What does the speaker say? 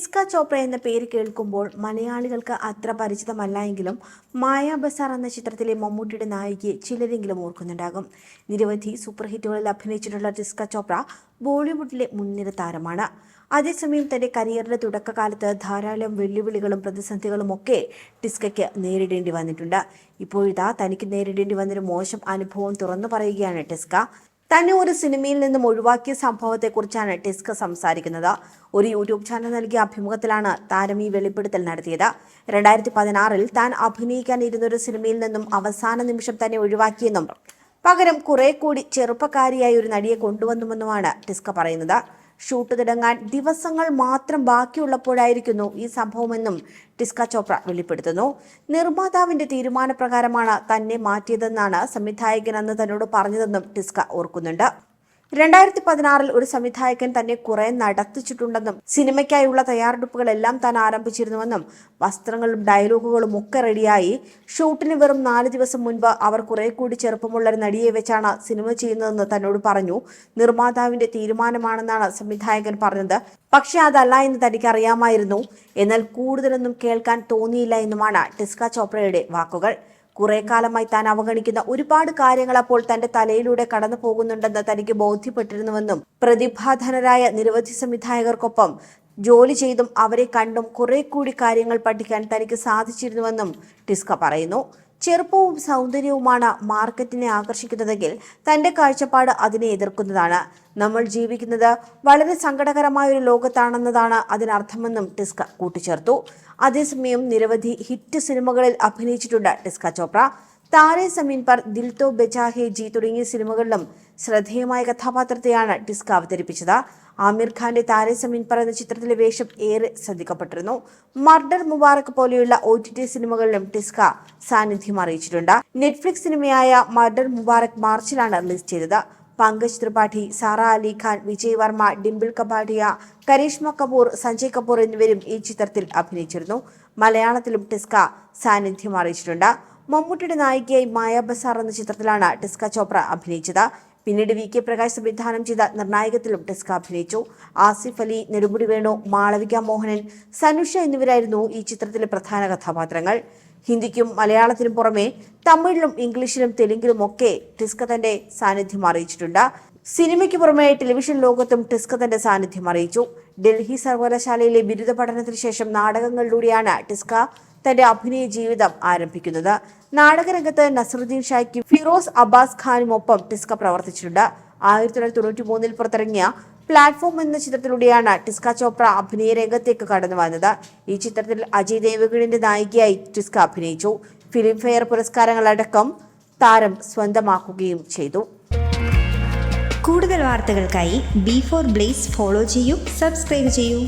ടിസ്ക ചോപ്ര എന്ന പേര് കേൾക്കുമ്പോൾ മലയാളികൾക്ക് അത്ര പരിചിതമല്ല എങ്കിലും മായ ബസാർ എന്ന ചിത്രത്തിലെ മമ്മൂട്ടിയുടെ നായികയെ ചിലരെങ്കിലും ഓർക്കുന്നുണ്ടാകും. നിരവധി സൂപ്പർ ഹിറ്റുകളിൽ അഭിനയിച്ചിട്ടുള്ള ടിസ്ക ചോപ്ര ബോളിവുഡിലെ മുൻനിര താരമാണ്. അതേസമയം തന്റെ കരിയറിന്റെ തുടക്കകാലത്ത് ധാരാളം വെല്ലുവിളികളും പ്രതിസന്ധികളും ഒക്കെ ടിസ്കയ്ക്ക് നേരിടേണ്ടി വന്നിട്ടുണ്ട്. ഇപ്പോഴിതാ തനിക്ക് നേരിടേണ്ടി വന്നൊരു മോശം അനുഭവം തുറന്നു പറയുകയാണ് ടിസ്ക തന്നെ ഒരു സിനിമയിൽ നിന്നും ഒഴിവാക്കിയ സംഭവത്തെക്കുറിച്ചാണ് ടിസ്ക് സംസാരിക്കുന്നത്. ഒരു യൂട്യൂബ് ചാനൽ നൽകിയ അഭിമുഖത്തിലാണ് താരം ഈ വെളിപ്പെടുത്തൽ നടത്തിയത്. രണ്ടായിരത്തി പതിനാറിൽ താൻ അഭിനയിക്കാൻ ഇരുന്നൊരു സിനിമയിൽ നിന്നും അവസാന നിമിഷം തന്നെ ഒഴിവാക്കിയെന്നും പകരം കുറെ കൂടി ചെറുപ്പക്കാരിയായ ഒരു നടിയെ കൊണ്ടുവന്നുമെന്നുമാണ് ടിസ്ക പറയുന്നത്. ഷൂട്ട് തുടങ്ങാൻ ദിവസങ്ങൾ മാത്രം ബാക്കിയുള്ളപ്പോഴായിരിക്കുന്നു ഈ സംഭവമെന്നും ടിസ്ക ചോപ്ര വെളിപ്പെടുത്തുന്നു. നിർമ്മാതാവിന്റെ തീരുമാനപ്രകാരമാണ് തന്നെ മാറ്റിയതെന്നാണ് സംവിധായകൻ അന്ന് തന്നോട് പറഞ്ഞതെന്നും ടിസ്ക ഓർക്കുന്നുണ്ട്. രണ്ടായിരത്തി പതിനാറിൽ ഒരു സംവിധായകൻ തന്നെ കുറെ നടത്തിച്ചിട്ടുണ്ടെന്നും സിനിമയ്ക്കായുള്ള തയ്യാറെടുപ്പുകളെല്ലാം താൻ ആരംഭിച്ചിരുന്നുവെന്നും വസ്ത്രങ്ങളും ഡയലോഗുകളും ഒക്കെ റെഡിയായി. ഷൂട്ടിന് വെറും നാല് ദിവസം മുൻപ് അവർ കുറെ കൂടി ചെറുപ്പമുള്ള ഒരു നടിയെ വെച്ചാണ് സിനിമ ചെയ്യുന്നതെന്ന് തന്നോട് പറഞ്ഞു. നിർമ്മാതാവിന്റെ തീരുമാനമാണെന്നാണ് സംവിധായകൻ പറഞ്ഞത്. പക്ഷേ അതല്ല എന്ന് തനിക്ക് അറിയാമായിരുന്നു. എന്നാൽ കൂടുതലൊന്നും കേൾക്കാൻ തോന്നിയില്ല എന്നുമാണ് ടിസ്ക ചോപ്രയുടെ വാക്കുകൾ. കുറെ കാലമായി താൻ അവഗണിക്കുന്ന ഒരുപാട് കാര്യങ്ങൾ അപ്പോൾ തന്റെ തലയിലൂടെ കടന്നു പോകുന്നുണ്ടെന്ന് തനിക്ക് ബോധ്യപ്പെട്ടിരുന്നുവെന്നും പ്രതിഭാധനരായ നിരവധി സംവിധായകർക്കൊപ്പം ജോലി ചെയ്തും അവരെ കണ്ടും കുറെ കൂടി കാര്യങ്ങൾ പഠിക്കാൻ തനിക്ക് സാധിച്ചിരുന്നുവെന്നും ടിസ്ക പറയുന്നു. ചെറുപ്പവും സൗന്ദര്യവുമാണ് മാർക്കറ്റിനെ ആകർഷിക്കുന്നതെങ്കിൽ തന്റെ കാഴ്ചപ്പാട് അതിനെ എതിർക്കുന്നതാണ്. നമ്മൾ ജീവിക്കുന്നത് വളരെ സങ്കടകരമായ ഒരു ലോകത്താണെന്നതാണ് അതിനർത്ഥമെന്നും ടിസ്ക കൂട്ടിച്ചേർത്തു. അതേസമയം നിരവധി ഹിറ്റ് സിനിമകളിൽ അഭിനയിച്ചിട്ടുണ്ട് ടിസ്ക ചോപ്ര. താരേ സമീൻ പർ ദിൽ തോ ബെചാഹെ ജി തുടങ്ങിയ സിനിമകളിലും ശ്രദ്ധേയമായ കഥാപാത്രത്തെയാണ് ടിസ്ക അവതരിപ്പിച്ചത്. ആമിർ ഖാന്റെ താരെ സമീൻ പർ എന്ന ചിത്രത്തിലെ വേഷം ഏറെ ശ്രദ്ധിക്കപ്പെട്ടിരുന്നു. മർഡർ മുബാറക് പോലെയുള്ള ഒ ടി ടി സിനിമകളിലും ടിസ്ക സാന്നിധ്യം അറിയിച്ചിട്ടുണ്ട്. നെറ്റ്ഫ്ലിക്സ് സിനിമയായ മർഡർ മുബാറക് മാർച്ചിലാണ് റിലീസ് ചെയ്തത്. പങ്കജ് ത്രിപാഠി സാറ അലി ഖാൻ വിജയ് വർമ്മ ഡിംപിൾ കപാഡിയ കരീഷ്മ കപൂർ സഞ്ജയ് കപൂർ എന്നിവരും ഈ ചിത്രത്തിൽ അഭിനയിച്ചിരുന്നു. മലയാളത്തിലും ടിസ്ക സാന്നിധ്യം അറിയിച്ചിട്ടുണ്ട്. മമ്മൂട്ടിയുടെ നായികയായി മായ ബസാർ എന്ന ചിത്രത്തിലാണ് ടിസ്ക ചോപ്ര അഭിനയിച്ചത്. പിന്നീട് വി കെ പ്രകാശ് സംവിധാനം ചെയ്ത നിർണായകത്തിലും ടിസ്ക അഭിനയിച്ചു. ആസിഫ് അലി നെടുമുടി വേണു മാളവിക മോഹനൻ സനുഷ എന്നിവരായിരുന്നു ഈ ചിത്രത്തിലെ പ്രധാന കഥാപാത്രങ്ങൾ. ഹിന്ദിക്കും മലയാളത്തിനും പുറമെ തമിഴിലും ഇംഗ്ലീഷിലും തെലുങ്കിലും ഒക്കെ ടിസ്ക തന്റെ സാന്നിധ്യം അറിയിച്ചിട്ടുണ്ട്. സിനിമയ്ക്ക് പുറമെ ടെലിവിഷൻ ലോകത്തും ടിസ്ക തന്റെ സാന്നിധ്യം അറിയിച്ചു. ഡൽഹി സർവകലാശാലയിലെ ബിരുദ പഠനത്തിന് ശേഷം നാടകങ്ങളിലൂടെയാണ് ടിസ്ക തന്റെ അഭിനയ ജീവിതം ആരംഭിക്കുന്നത്. നാടകരംഗത്ത് നസറുദ്ദീൻ ഷായ്ക്കും ഫിറോസ് അബ്ബാസ് ഖാനുമൊപ്പം ടിസ്ക പ്രവർത്തിച്ചിട്ടുണ്ട്. ആയിരത്തി തൊള്ളായിരത്തി തൊണ്ണൂറ്റി മൂന്നിൽ പുറത്തിറങ്ങിയ പ്ലാറ്റ്ഫോം എന്ന ചിത്രത്തിലൂടെയാണ് ടിസ്ക ചോപ്ര അഭിനയ രംഗത്തേക്ക് കടന്നു വന്നത്. ഈ ചിത്രത്തിൽ അജയ് ദേവഗണിന്റെ നായികയായി ടിസ്ക അഭിനയിച്ചു. ഫിലിം ഫെയർ പുരസ്കാരങ്ങളടക്കം താരം സ്വന്തമാക്കുകയും ചെയ്തു. കൂടുതൽ വാർത്തകൾക്കായി ബി ഫോർ ബ്ലേസ് ഫോളോ ചെയ്യൂ സബ്സ്ക്രൈബ് ചെയ്യൂ.